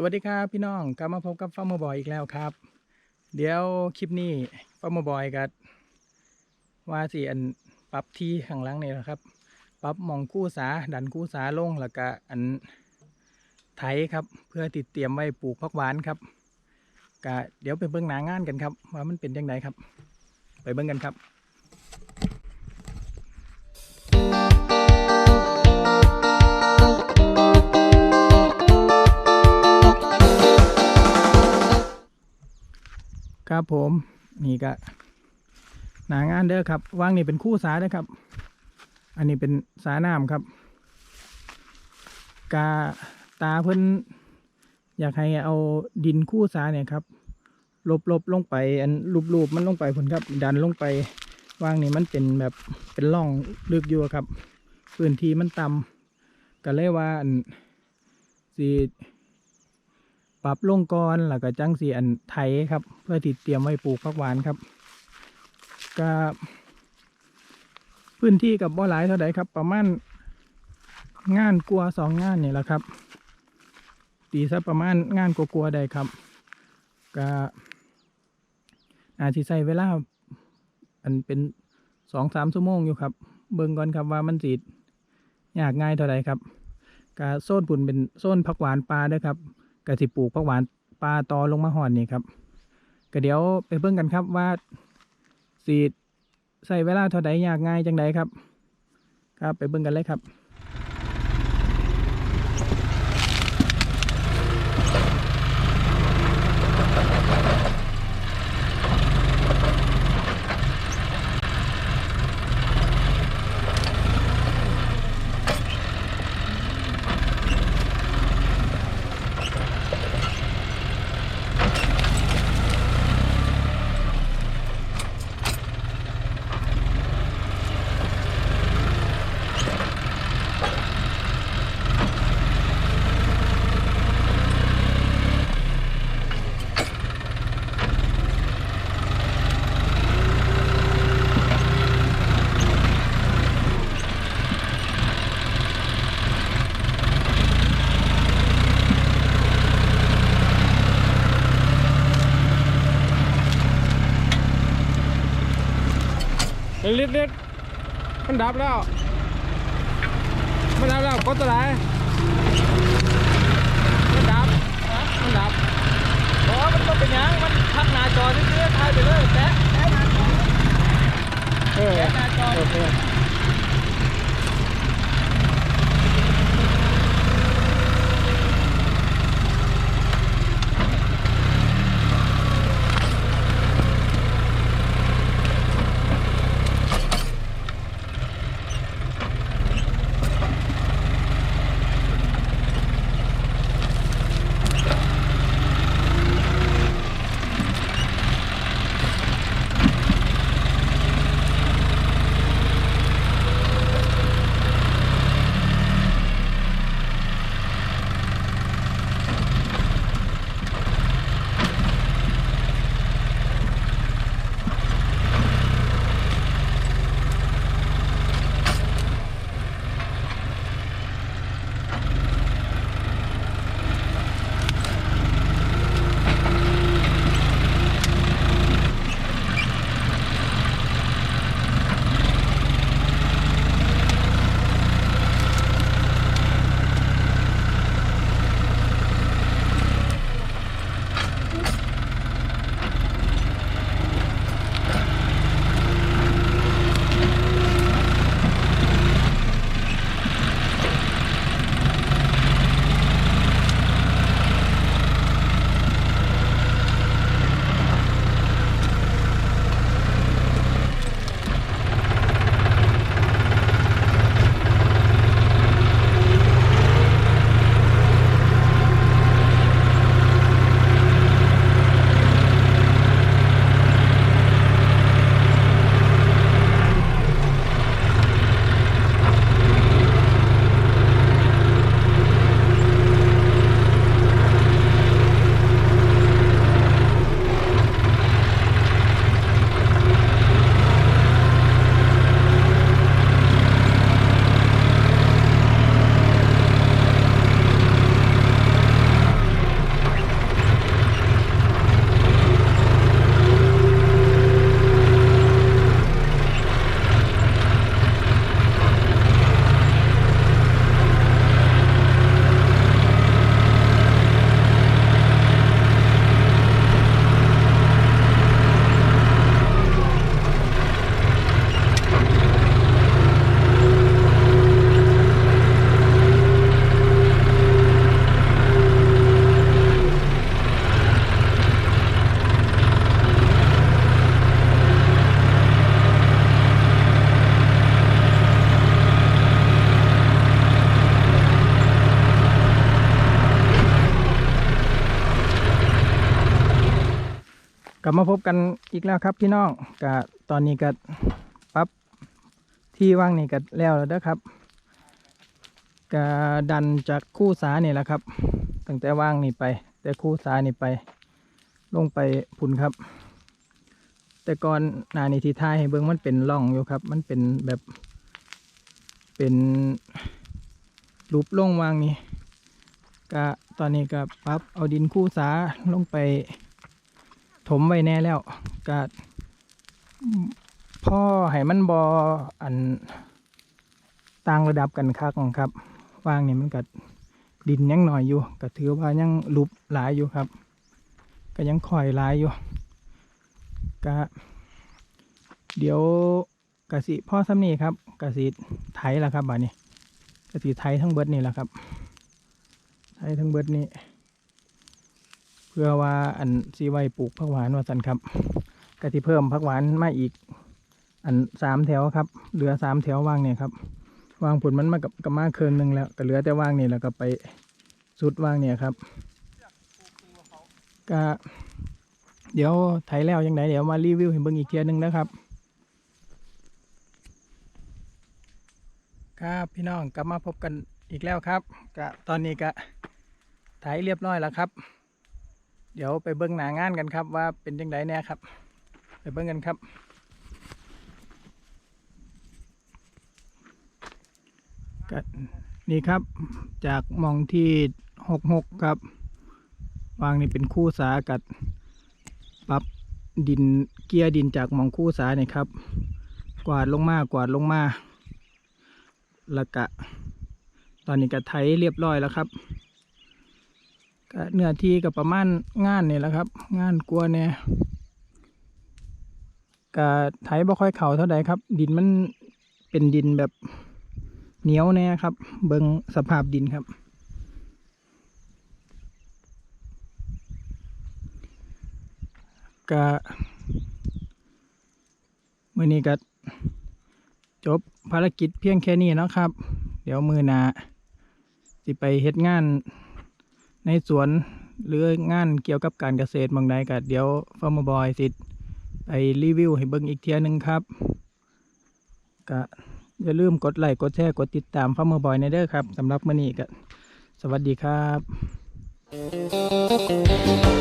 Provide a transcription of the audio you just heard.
สวัสดีครับพี่น้องกลับมาพบกับฟาร์มบอยอีกแล้วครับ เดี๋ยวคลิปนี้ฟาร์มบอยกับว่าสิอันปรับที่ข้างหล่างนี่แหละครับปรับมองคู่สาดันคู่สาลงแล้วก็อันไถครับ เพื่อติดเตรียมไว้ปลูกผักหวานครับก็เดี๋ยวไปเบิ่งหนางานกันครับ ว่ามันเป็นยังไงครับ ไปเบิ่งกันครับ ครับผมนี่ก็หนางานเด้อครับวางนี่เป็นคู่สาเด้อครับ อันนี้เป็นสาน้ำครับ กาตาเพิ่นอยากให้เอาดินคู่สาเนี่ยครับลบลบลงไป อันรูปรูมันลงไปผลครับ ดันลงไปวางนี่มันเป็นแบบเป็นร่องลึกอยู่ครับ พื้นที่มันต่ำก็เลยว่าอันสี ปรับลงก่อนแล้วก็จังสีอันไถครับ เพื่อติดเตรียมไว้ปลูกผักหวานครับก็พื้นที่กับบ่หลายเท่าใดครับ ประมาณงานกลัวสองงานนี่แหละครับ ตีซะประมาณงานกลัวๆได้ครับก็อาจจะใช้เวลาอันเป็นสองสามชั่วโมงอยู่ครับ เบิ่งก่อนครับว่ามันสียากง่ายเท่าใดครับก็โซนปุ่นเป็นโซนผักหวานปลาด้วยครับ ก็สิปลูกผักหวานปลาตอลงมาห่อนนี่ครับก็เดี๋ยวไปเบิ่งกันครับว่าสีใส่เวลาเท่าใดยากง่ายจังใดครับ ครับไปเบิ่งกันเลยครับ เล็ดลิดมันดับแล้ว มันดับแล้วกดตัวไหนมันดับมันดับอ๋อมันก็เป็นยังมันพักหน้าจอนี่คือถ่ายไปเลยแตะแตะหน้าจอเออแตะหน้าจอ ลับมาพบกันอีกแล้วครับพี่น้องกะตอนนี้ก็ปรับที่ว่างนี่ก็แล้วแล้วเด้อครับกะดันจากคู่สานี่แหละครับ ตั้งแต่ว่างนี่ไป แต่คู่สานี่ไป ลงไปพุนครับ แต่ก่อนหนานี่ที่ท้ายให้เบิ้งมันเป็นร่องอยู่ครับ มันเป็นแบบเป็นรูปโล่งวางนี่ก็ตอนนี้ก็ปรับเอาดินคู่สาลงไป ถมไว้แน่แล้วก็พ่อให้มันบออันต่างระดับกันคักครับวางนี่มันก็ดินยังหน่อยอยู่ก็ถือว่ายังลุบหลายอยู่ครับ ก็ยังคอยหลายอยู่ก็เดี๋ยวกสิพ่อซ้ำนี่ครับกสิไถละครับบานี้กสิไถทั้งเบิดนี่แหละครับไถทั้งเบิดนี่ พื่อว่าอันสีไว้ปลูกผักหวานว่าสันครับกะทิเพิ่มผักหวานมาอีก อันสามแถวครับ เหลือสามแถวว่างเนี่ยครับวางผลมันมากับกับมาเคินหนึ่งแล้วก็เหลือแต่ว่างนี่แล้วก็ไปสุดว่างเนี่ยครับก็เดี๋ยวไถแล้วยังไงเดี๋ยวมารีวิวให้เบิ่งอีกเทียนึงนะครับ ครับพี่น้องกลับมาพบกันอีกแล้วครับก็ตอนนี้ก็ไถเรียบร้อยแล้วครับ เดี๋ยวไปเบิ้งหนางานกันครับ ว่าเป็นยังไงแน่ครับ ไปเบิ้งกันครับก็นี่ครับจากมองที่หกหกครับ วางนี่เป็นคู่สากัดปรับดินเกียร์ดินจากมองคู่สาเนี่ยครับ กวาดลงมากวาดลงมาแล้วก็ตอนนี้ก็ไถเรียบร้อยแล้วครับ ก็เนื้อที่กับประมาณงานนี่แหละครับ งานกลัวเนี่ยก็ไถบ่ค่อยเข่าเท่าใดครับ ดินมันเป็นดินแบบเหนียวแน่ครับ เบิงสภาพดินครับ ก็มือนี้ก็จบภารกิจเพียงแค่นี้นะครับ เดี๋ยวมือหนาสิไปเฮ็ดงาน ในสวนหรืองานเกี่ยวกับการเกษตรบางใดก็เดี๋ยวฟาร์มบอยสิไปรีวิวให้เบิ่งอีกเทียหนึงครับก็อย่าลืมกดไลค์กดแชร์กดติดตามฟาร์มบอยในเด้อครับสำหรับมื้อนี้ก็สวัสดีครับ